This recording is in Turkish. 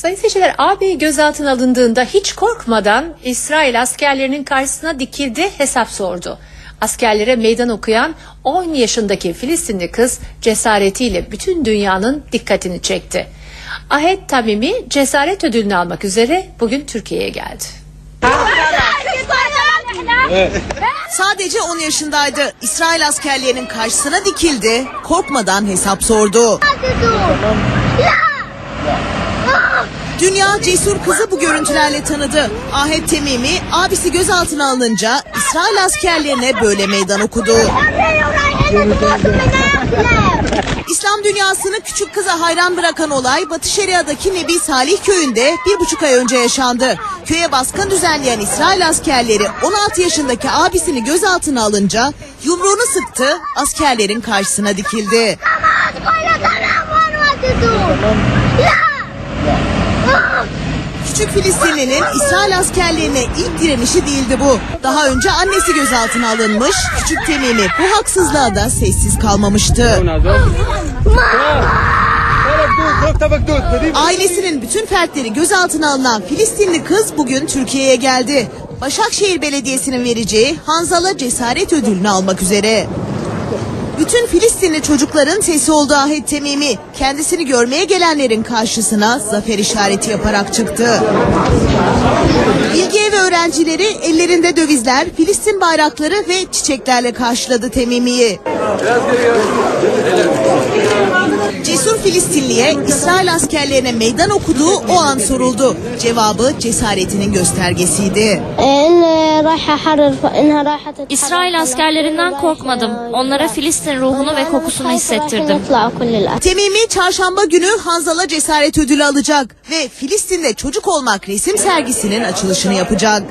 Sayın seyirciler AB gözaltına alındığında hiç korkmadan İsrail askerlerinin karşısına dikildi hesap sordu. Askerlere meydan okuyan 10 yaşındaki Filistinli kız cesaretiyle bütün dünyanın dikkatini çekti. Ahet Tamimi cesaret ödülünü almak üzere bugün Türkiye'ye geldi. Sadece 10 yaşındaydı. İsrail askerlerinin karşısına dikildi. Korkmadan hesap sordu. Dünya cesur kızı bu görüntülerle tanıdı. Ahet Temimi abisi gözaltına alınınca İsrail askerlerine böyle meydan okudu. İslam dünyasını küçük kıza hayran bırakan olay Batı Şeria'daki Nebi Salih köyünde bir buçuk ay önce yaşandı. Köye baskın düzenleyen İsrail askerleri 16 yaşındaki abisini gözaltına alınca yumruğunu sıktı, askerlerin karşısına dikildi. Küçük Filistinlinin İsrail askerlerine ilk direnişi değildi bu. Daha önce annesi gözaltına alınmış, küçük Temimi bu haksızlığa da sessiz kalmamıştı. Ailesinin bütün fertleri gözaltına alınan Filistinli kız bugün Türkiye'ye geldi. Başakşehir Belediyesi'nin vereceği Hanzala Cesaret Ödülünü almak üzere. Bütün Filistinli çocukların sesi oldu Ahet Temimi. Kendisini görmeye gelenlerin karşısına zafer işareti yaparak çıktı. Bilgi evi öğrencileri ellerinde dövizler, Filistin bayrakları ve çiçeklerle karşıladı Temimi'yi. Cesur Filistinliye İsrail askerlerine meydan okuduğu o an soruldu. Cevabı cesaretinin göstergesiydi. إن İsrail askerlerinden korkmadım. Onlara Filistin ruhunu ve kokusunu hissettirdim. Temimi çarşamba günü Hanzal'a cesaret ödülü alacak ve Filistin'de çocuk olmak resim sergisinin açılışını yapacak.